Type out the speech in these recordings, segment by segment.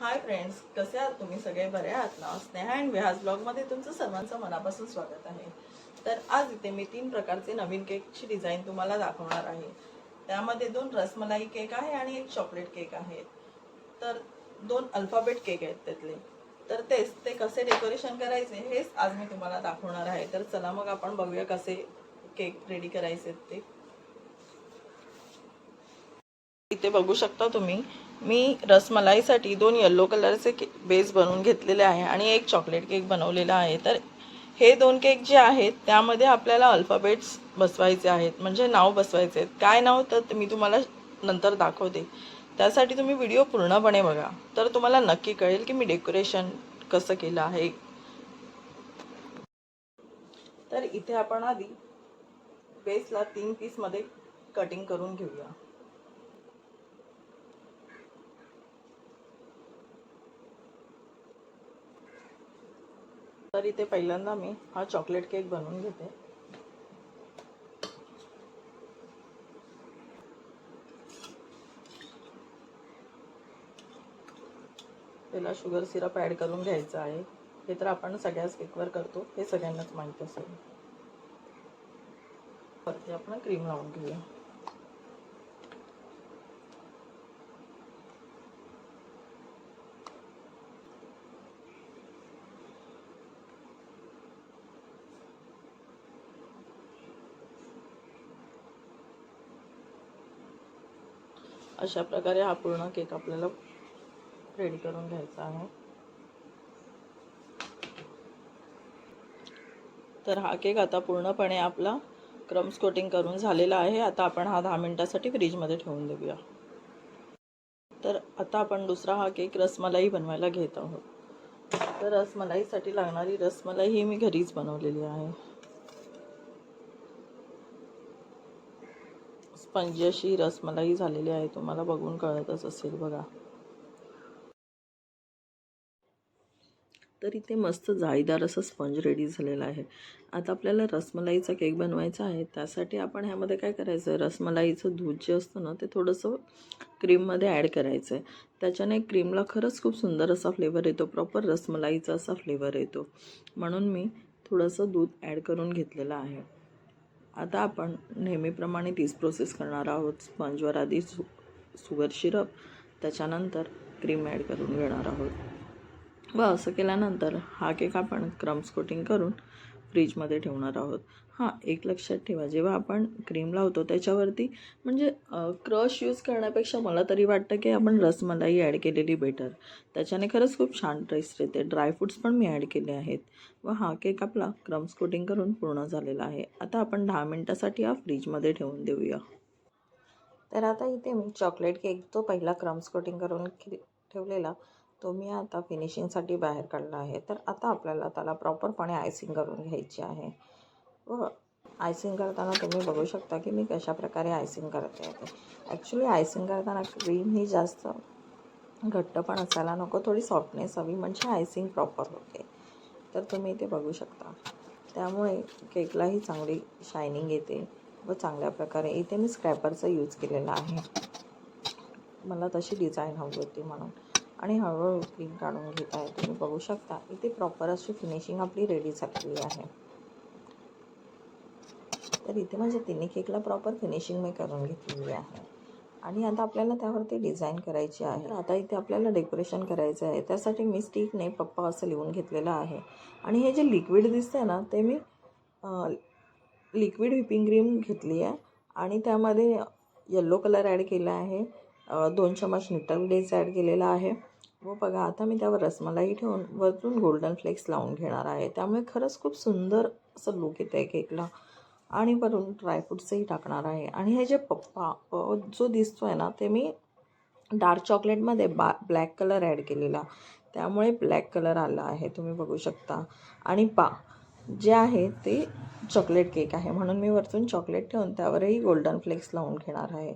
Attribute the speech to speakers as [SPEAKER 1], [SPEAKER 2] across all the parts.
[SPEAKER 1] Hi friends कसे आहात तुम्ही सगळे? बरे आहात ना? स्नेहा अँड विहाज ब्लॉगमध्ये तुमचं सर्वांचं मनापासून स्वागत आहे. तर आज इथे मी तीन प्रकारचे नवीन केकची डिझाईन तुम्हाला दाखवणार आहे. त्यामध्ये दोन रसमलाई केक आहे आणि एक चॉकलेट केक आहे. तर दोन अल्फाबेट केक आहेत त्यातले. तर तेच ते कसे डेकोरेशन करायचे हेच आज मी तुम्हाला दाखवणार आहे. तर चला मग आपण बघूया कसे केक रेडी करायचे ते. इथे बघू शकता तुम्ही. मी रसमलाईसाठी दोन येल्लो कलरचे के बेस बनवून घेतलेले आहे आणि एक चॉकलेट केक बनवलेला आहे. तर हे दोन केक जे आहेत त्यामध्ये आपल्याला अल्फाबेट्स बसवायचे आहेत. म्हणजे नाव बसवायचे आहेत. काय नाव? तर मी तुम्हाला नंतर दाखवते. त्यासाठी तुम्ही व्हिडिओ पूर्णपणे बघा. तर तुम्हाला नक्की कळेल की मी डेकोरेशन कसं केलं आहे. तर इथे आपण आधी बेसला तीन पीसमध्ये कटिंग करून घेऊया. तर इथे पहिल्यांदा मी हा चॉकलेट केक बनवून घेते. त्याला शुगर सिरप ॲड करून घ्यायचा आहे. हे तर आपण सगळ्याच केकवर करतो. हे सगळ्यांनाच माहीत असेल. वरती आपण क्रीम लावून घेऊया. अशा प्रकारे हा पूर्ण केक आपल्याला रेडी करून घ्यायचा आहे. तर हा केक आता पूर्णपणे आपला क्रम्स कोटिंग करून झालेला आहे. आता आपण हा दहा मिनिटासाठी फ्रीजमध्ये ठेवून देऊया. तर आता आपण दुसरा हा केक रसमलाई बनवायला घेत आहोत. तर रसमलाईसाठी लागणारी रसमलाई ही मी घरीच बनवलेली आहे. स्पंजी अशी रसमलाई झालेली आहे. तुम्हाला बघून कळतच असेल बघा. तर इथे मस्त जाळीदार असं स्पंज रेडी झालेला आहे. आता आपल्याला रसमलाईचा केक बनवायचा आहे. त्यासाठी आपण ह्यामध्ये काय करायचं? आहे रसमलाईचं दूध जे असतं ना ते थोडंसं क्रीममध्ये ॲड करायचं आहे त्याच्याने क्रीमला खरंच खूप सुंदर असा फ्लेवर येतो. प्रॉपर रसमलाईचा असा फ्लेवर येतो. म्हणून मी थोडंसं दूध ॲड करून घेतलेलं आहे. आता आपण नेहमीप्रमाणे तीच प्रोसेस करणार आहोत. स्पंजवर आधी सु सुगर शिरप त्याच्यानंतर क्रीम ॲड करून घेणार आहोत. व असं केल्यानंतर हा केक आपण क्रम्स कोटिंग करून फ्रीजमध्ये ठेवणार आहोत. हां एक लक्षात ठेवा. जेव्हा आपण क्रीम लावतो त्याच्यावरती म्हणजे क्रश यूज करण्यापेक्षा मला तरी वाटतं की आपण रसमलाई ॲड केलेली बेटर त्याच्याने खरंच खूप छान टेस्ट येते. ड्रायफ्रूट्स पण मी ॲड केले आहेत. व हा केक आपला क्रम्स कोटिंग करून पूर्ण झालेला आहे. आता आपण दहा मिनटासाठी हा फ्रीजमध्ये ठेवून देऊया. तर आता इथे मी चॉकलेट केक तो पहिला क्रम्स कोटिंग करून ठेवलेला. तो मी आता फिनिशिंगसाठी बाहेर काढला आहे. तर आता आपल्याला त्याला प्रॉपरपणे आयसिंग करून घ्यायची आहे. व आयसिंग करताना तुम्ही बघू शकता की मी कशा प्रकारे आयसिंग करते आहे ॲक्च्युली आयसिंग करताना क्रीम ही जास्त घट्ट पण असायला नको थोडी सॉफ्टनेस हवी म्हणजे आयसिंग प्रॉपर होते. तर तुम्ही इथे बघू शकता. त्यामुळे केकलाही चांगली शायनिंग येते व चांगल्या प्रकारे इथे मी स्क्रॅपरचा यूज केलेला आहे. मला तशी डिझाईन हवी होती म्हणून. आणि हळूहळू क्रीम काढून घेत आहे. तुम्ही बघू शकता इथे प्रॉपर अशी फिनिशिंग आपली रेडी झालेली आहे. तर इथे म्हणजे माझ्या तिन्ही केकला प्रॉपर फिनिशिंग मी करून घेतलेली आहे. आणि आता आपल्याला त्यावरती डिझाईन करायची आहे. आता इथे आपल्याला डेकोरेशन करायचं आहे. त्यासाठी मी स्टिकने पप्पा असं लिहून घेतलेलं आहे. आणि हे जे लिक्विड दिसतं ना ते मी लिक्विड व्हिपिंग क्रीम घेतली आहे. आणि त्यामध्ये येल्लो कलर ॲड केला आहे. दोन चमच न्यूट्रल डेज ॲड केलेला आहे. व बघा आता मी त्यावर रसमलाई ठेवून वरतून गोल्डन फ्लेक्स लावून घेणार आहे. त्यामुळे खरंच खूप सुंदर असं लुक येतं आहे केकला आणि वरून ड्रायफ्रूट्सही टाकणार आहे. आणि हे जे पप्पा जो दिसतो आहे ना ते मी डार्क चॉकलेटमध्ये बा ब्लॅक कलर ॲड केलेला. त्यामुळे ब्लॅक कलर आला आहे तुम्ही बघू शकता. आणि पा जे आहे ते चॉकलेट केक आहे. म्हणून मी वरतून चॉकलेट ठेवून त्यावरही गोल्डन फ्लेक्स लावून घेणार आहे.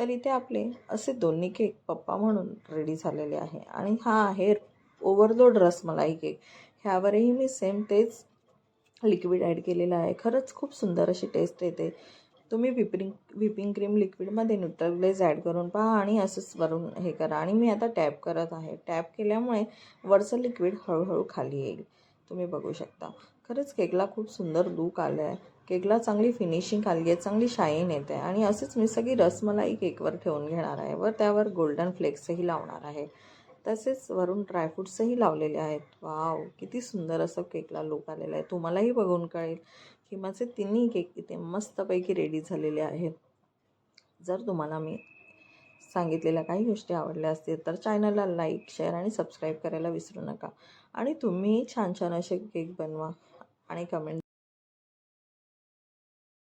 [SPEAKER 1] तर इथे आपले असे दोन्ही केक पप्पा म्हणून रेडी झालेले आहे. आणि हा आहे ओव्हरलोड रसमलाई केक ह्यावरही मी सेम तेच लिक्विड ॲड केलेलं आहे. खरंच खूप सुंदर अशी टेस्ट येते. तुम्ही व्हिपिंग व्हिपिंग क्रीम लिक्विडमध्ये न्यूट्रग्लेज ॲड करून पहा आणि असंच वरून हे करा. आणि मी आता टॅप करत आहे. टॅप केल्यामुळे वरचं लिक्विड हळूहळू खाली येईल. तुम्ही बघू शकता. खरंच केकला खूप सुंदर लूक आलं आहे केकला चांगली फिनिशिंग आली आहे चांगली शाईन येते आणि असंच मी सगळी रसमलाई केकवर ठेवून घेणार आहे व त्यावर गोल्डन फ्लेक्सही लावणार आहे. तसेच वरून ड्रायफ्रूट्सही लावलेले आहेत. वाव किती सुंदर असं केकला लुक आलेला आहे. तुम्हालाही बघून कळेल. की माझे तिन्ही केक इथे मस्तपैकी रेडी झालेले आहेत. जर तुम्हाला मी सांगितलेल्या काही गोष्टी आवडल्या असतील तर चॅनलला लाईक शेअर आणि सबस्क्राईब करायला विसरू नका. आणि तुम्ही छान छान असे केक बनवा आणि कमेंट